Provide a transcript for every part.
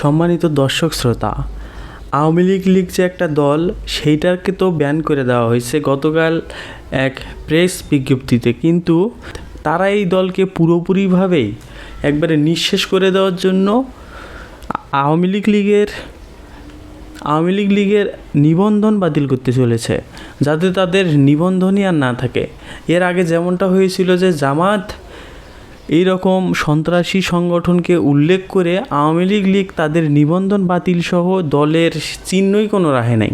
সম্মানিত দর্শক শ্রোতা, আওয়ামী লীগ লীগ যে একটা দল, সেইটাকে তো ব্যান করে দেওয়া হয়েছে গতকাল এক প্রেস বিজ্ঞপ্তিতে। কিন্তু তারা এই দলকে পুরোপুরিভাবেই একবারে নিঃশেষ করে দেওয়ার জন্য আওয়ামী লীগ লীগের, আওয়ামী লীগ লীগের নিবন্ধন বাতিল করতে চলেছে, যাতে তাদের নিবন্ধনই আর না থাকে। এর আগে যেমনটা হয়েছিল যে জামাত এই রকম সন্ত্রাসী সংগঠনকে উল্লেখ করে আওয়ামী লীগ লীগ তাদের নিবন্ধন বাতিল সহ দলের চিহ্নই কোনো রাহে নাই।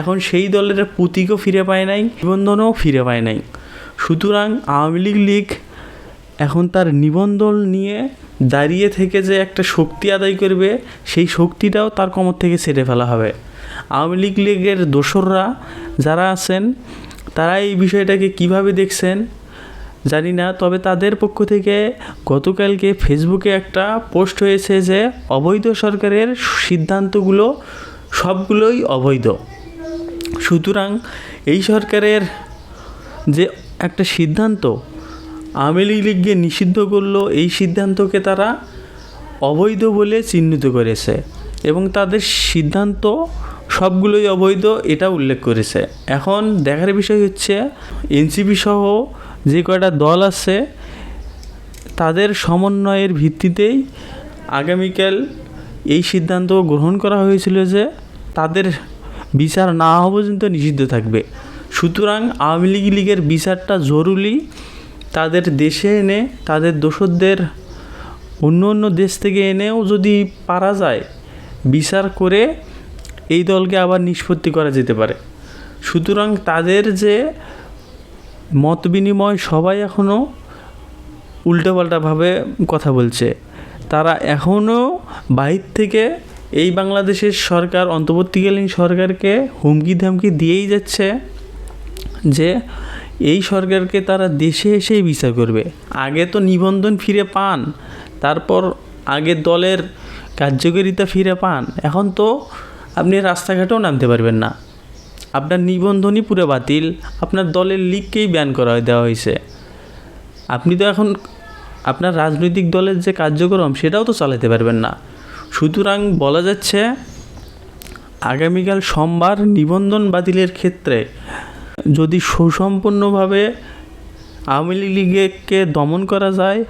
এখন সেই দলের প্রতীকও ফিরে পায় নাই, নিবন্ধনও ফিরে পায় নাই। সুতরাং আওয়ামী লীগ লীগ এখন তার নিবন্ধন নিয়ে দাঁড়িয়ে থেকে যে একটা শক্তি আদায় করবে, সেই শক্তিটাও তার কমর থেকে ছেড়ে ফেলা হবে। আওয়ামী লীগ লীগের দোসররা যারা আছেন, তারা এই বিষয়টাকে কীভাবে দেখছেন? জানি না, তবে তাদের পক্ষ থেকে গতকালকে ফেসবুকে একটা পোস্ট হয়েছে যে অবৈধ সরকারের সিদ্ধান্তগুলো সবগুলোই অবৈধ। সুতরাং এই সরকারের যে একটা সিদ্ধান্ত, আওয়ামী লীগকে নিষিদ্ধ করল, এই সিদ্ধান্তকে তারা অবৈধ বলে চিহ্নিত করেছে এবং তাদের সিদ্ধান্ত সবগুলোই অবৈধ এটা উল্লেখ করেছে। এখন দেখার বিষয় হচ্ছে, এনসিপি সহ যে কয়টা দল আছে, তাদের সমন্বয়ের ভিত্তিতেই আগামীকাল এই সিদ্ধান্ত গ্রহণ করা হয়েছিল যে তাদের বিচার না হওয়া পর্যন্ত নিষিদ্ধ থাকবে। সুতরাং আওয়ামী লীগ লীগের বিচারটা জরুরি। তাদের দেশে এনে, তাদের দোসরদের অন্য অন্য দেশ থেকে এনেও যদি পারা যায়, বিচার করে এই দলকে আবার নিষ্পত্তি করা যেতে পারে। সুতরাং তাদের যে মত বিনিময় সবাই এখনও উল্টোপাল্টাভাবে কথা বলছে। তারা এখনও বাহির থেকে এই বাংলাদেশের সরকার, অন্তর্বর্তীকালীন সরকারকে হুমকি ধামকি দিয়েই যাচ্ছে যে এই সরকারকে তারা দেশে এসেই বিচার করবে। আগে তো নিবন্ধন ফিরে পান, তারপর আগে দলের কার্যকারিতা ফিরে পান। এখন তো আপনি রাস্তাঘাটেও নামতে পারবেন না। আপনার নিবন্ধনই পুরো বাতিল, আপনার দলের লিগকেই ব্যান করা দেওয়া হয়েছে। আপনি তো এখন আপনার রাজনৈতিক দলের যে কার্যক্রম, সেটাও তো চালাতে পারবেন না। সুতরাং বলা যাচ্ছে, আগামীকাল সোমবার নিবন্ধন বাতিলের ক্ষেত্রে যদি সুসম্পন্নভাবে আওয়ামী লীগকে দমন করা যায়,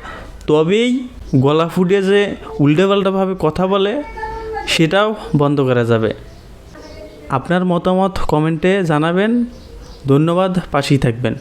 তবেই গলা ফুটে যে উল্টেপাল্টাভাবে কথা বলে, সেটাও বন্ধ করা যাবে। আপনার মতামত কমেন্টে জানাবেন। ধন্যবাদ পাশেই থাকবেন।